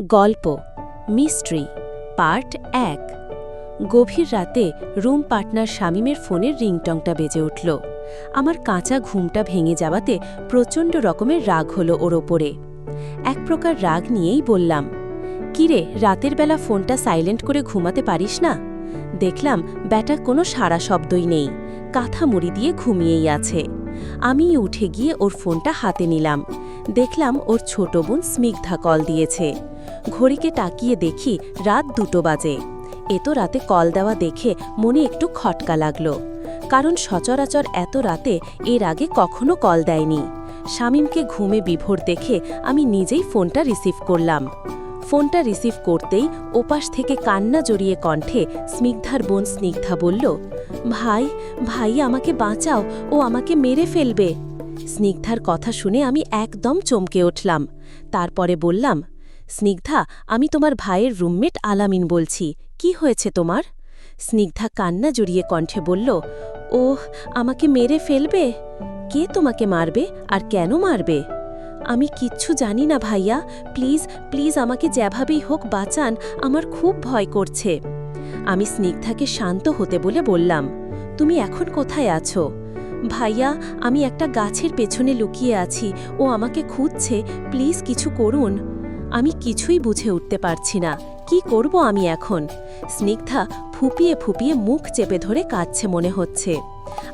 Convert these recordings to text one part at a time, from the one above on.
গল্প, mystery, part এক। গভীর রাতে রুম পার্টনার শামীমের ফোনের রিংটংটা বেজে উঠল। আমার কাঁচা ঘুমটা ভেঙে যাওয়াতে প্রচণ্ড রকমের রাগ হলো ওর ওপরে। এক প্রকার রাগ নিয়েই বললাম, কিরে, রাতের বেলা ফোনটা সাইলেন্ট করে ঘুমাতে পারিস না? দেখলাম ব্যাটা কোনো সারা শব্দই নেই। কাঁথা মুড়ি দিয়ে ঘুমিয়েই আছে। আমি উঠে গিয়ে ওর ফোনটা হাতে নিলাম। দেখলাম ওর ছোট বোন স্নিগ্ধা কল দিয়েছে। ঘড়িকে তাকিয়ে দেখি রাত দুটো বাজে। এত রাতে কল দেওয়া দেখে মনে একটু খটকা লাগল। কারণ সচরাচর এত রাতে এর আগে কখনো কল দেয়নি। শামীমকে ঘুমে বিভোর দেখে আমি নিজেই ফোনটা রিসিভ করলাম। ফোনটা রিসিভ করতেই ওপাশ থেকে কান্না জড়িয়ে কণ্ঠে স্নিগ্ধার বোন স্নিগ্ধা বলল, ভাই ভাই, আমাকে বাঁচাও, ও আমাকে মেরে ফেলবে। স্নিগ্ধার কথা শুনে আমি একদম চমকে উঠলাম। তারপরে বললাম, স্নিগ্ধা, আমি তোমার ভাইয়ের রুমমেট আলামিন বলছি। কি হয়েছে তোমার? স্নিগ্ধা কান্না জড়িয়ে কণ্ঠে বলল, ওহ, আমাকে মেরে ফেলবে? কে তোমাকে মারবে আর কেন মারবে? আমি কিচ্ছু জানি না ভাইয়া। প্লিজ প্লিজ আমাকে যেভাবেই হোক বাঁচান, আমার খুব ভয় করছে। আমি স্নিগ্ধাকে শান্ত হতে বলে বললাম, তুমি এখন কোথায় আছো? ভাইয়া, আমি একটা গাছের পেছনে লুকিয়ে আছি, ও আমাকে খুঁজছে, প্লিজ কিছু করুন। আমি কিছুই বুঝে উঠতে পারছি না, কি করব আমি এখন? স্নিগ্ধা ফুপিয়ে ফুপিয়ে মুখ চেপে ধরে কাঁদছে মনে হচ্ছে।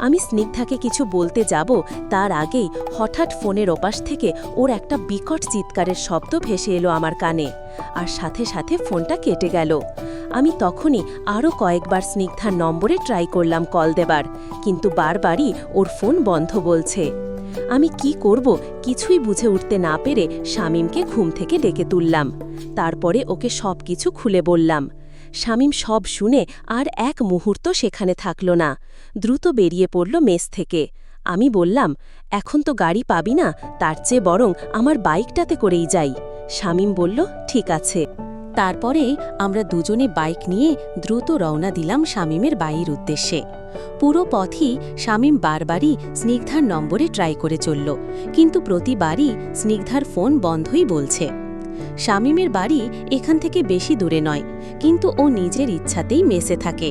আমি স্নিগ্ধাকে কিছু বলতে যাব, তার আগেই হঠাৎ ফোনের ওপাশ থেকে ওর একটা বিকট চিৎকারের শব্দ ভেসে এলো আমার কানে, আর সাথে সাথে ফোনটা কেটে গেল। আমি তখনই আরও কয়েকবার স্নিগ্ধার নম্বরে ট্রাই করলাম কল দেবার, কিন্তু বারবারই ওর ফোন বন্ধ বলছে। আমি কি করব কিছুই বুঝে উঠতে না পেরে শামীমকে ঘুম থেকে ডেকে তুললাম। তারপরে ওকে সব কিছু খুলে বললাম শামীম সব শুনে আর এক মুহূর্ত সেখানে থাকল না। দ্রুত বেরিয়ে পড়ল মেস থেকে। আমি বললাম, এখন তো গাড়ি পাবি না, তার চেয়ে বরং আমার বাইকটাতে করেই যাই। শামীম বলল, ঠিক আছে। তারপরে আমরা দুজনে বাইক নিয়ে দ্রুত রওনা দিলাম শামীমের বাড়ির উদ্দেশ্যে। পুরো পথই শামীম বারবারই স্নিগ্ধার নম্বরে ট্রাই করে চলল, কিন্তু প্রতিবারই স্নিগ্ধার ফোন বন্ধই বলছে। শামীমের বাড়ি এখান থেকে বেশি দূরে নয়, কিন্তু ও নিজের ইচ্ছাতেই মেসে থাকে।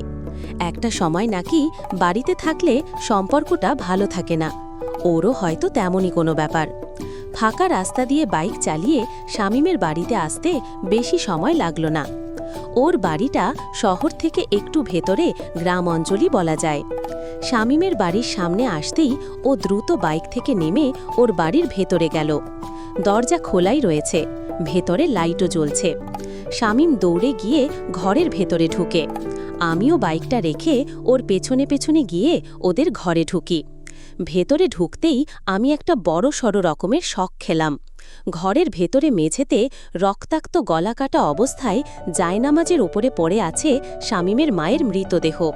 একটা সময় নাকি বাড়িতে থাকলে সম্পর্কটা ভালো থাকে না, ওরও হয়তো তেমনই কোনো ব্যাপার। ফাঁকা রাস্তা দিয়ে বাইক চালিয়ে শামীমের বাড়িতে আসতে বেশি সময় লাগল না। ওর বাড়িটা শহর থেকে একটু ভেতরে গ্রাম অঞ্চলই বলা যায়। শামীমের বাড়ির সামনে আসতেই ও দ্রুত বাইক থেকে নেমে ওর বাড়ির ভেতরে গেল। দরজা খোলাই রয়েছে। ভেতরে লাইটও জ্বলছে। শামীম দৌড়ে গিয়ে ঘরের ভেতরে ঢুকে। আমিও বাইকটা রেখে ওর পেছনে পেছনে গিয়ে ওদের ঘরে ঢুকি। ভেতরে ঢুকতেই আমি একটা বড় সড় রকমের শখ খেলাম। ঘরের ভেতরে মেঝেতে রক্তাক্ত গলা কাটা অবস্থায় জায়নামাজের ওপরে পড়ে আছে শামীমের মায়ের মৃতদেহ।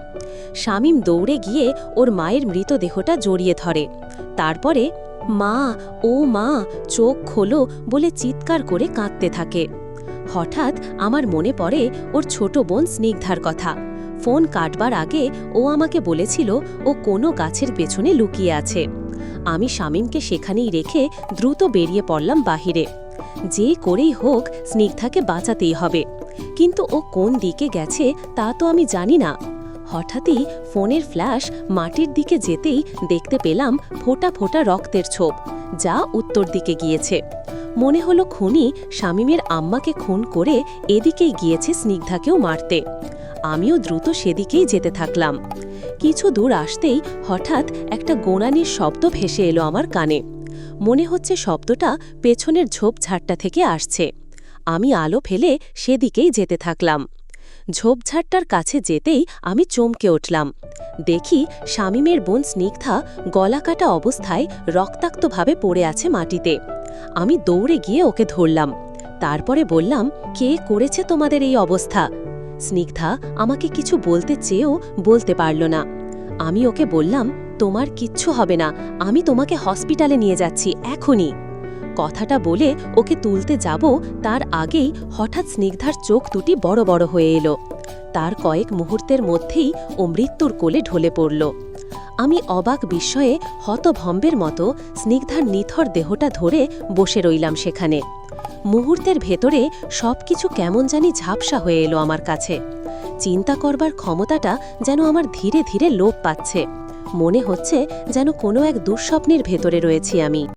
শামীম দৌড়ে গিয়ে ওর মায়ের মৃতদেহটা জড়িয়ে ধরে। তারপরে মা, ও মা, চোখ খোলো বলে চিৎকার করে কাঁদতে থাকে। হঠাৎ আমার মনে পড়ে ওর ছোট বোন স্নিগ্ধার কথা। ফোন কাটবার আগে ও আমাকে বলেছিল ও কোনো গাছের পেছনে লুকিয়ে আছে। আমি শামীমকে সেখানেই রেখে দ্রুত বেরিয়ে পড়লাম বাহিরে। যে করেই হোক, স্নিগ্ধাকে বাঁচাতেই হবে। কিন্তু ও কোন দিকে গেছে তা তো আমি জানি না। হঠাৎই ফোনের ফ্ল্যাশ মাটির দিকে যেতেই দেখতে পেলাম ফোটা ফোটা রক্তের ছোপ, যা উত্তর দিকে গিয়েছে। মনে হলো খুনি শামীমের আম্মাকে খুন করে এদিকেই গিয়েছে স্নিগ্ধাকেও মারতে। আমিও দ্রুত সেদিকেই যেতে থাকলাম। কিছু দূর আসতেই হঠাৎ একটা গোনানির শব্দ ভেসে এলো আমার কানে। মনে হচ্ছে শব্দটা পেছনের ঝোপঝাড়টা থেকে আসছে। আমি আলো ফেলে সেদিকেই যেতে থাকলাম। ঝোপঝাড়টার কাছে যেতেই আমি চমকে উঠলাম। দেখি শামীমের বোন স্নিগ্ধা গলাকাটা অবস্থায় রক্তাক্তভাবে পড়ে আছে মাটিতে। আমি দৌড়ে গিয়ে ওকে ধরলাম। তারপরে বললাম, কে করেছে তোমাদের এই অবস্থা? স্নিগ্ধা আমাকে কিছু বলতে চেয়েও বলতে পারল না। আমি ওকে বললাম, তোমার কিচ্ছু হবে না। আমি তোমাকে হসপিটালে নিয়ে যাচ্ছি, এখনই। কথাটা বলে ওকে তুলতে যাব, তার আগেই হঠাৎ স্নিগ্ধার চোখ দুটি বড় বড় হয়ে এলো। তার কয়েক মুহূর্তের মধ্যেই ও মৃত্যুর কোলে ঢলে পড়ল। আমি অবাক বিস্ময়ে হতভম্বের মতো স্নিগ্ধার নিথর দেহটা ধরে বসে রইলাম সেখানে। মুহূর্তের ভেতরে সব কিছু কেমন জানি ঝাপসা হয়ে এলো আমার কাছে। চিন্তা করবার ক্ষমতাটা যেন আমার ধীরে ধীরে লোপ পাচ্ছে। মনে হচ্ছে যেন কোনো এক দুঃস্বপ্নের ভেতরে রয়েছি আমি।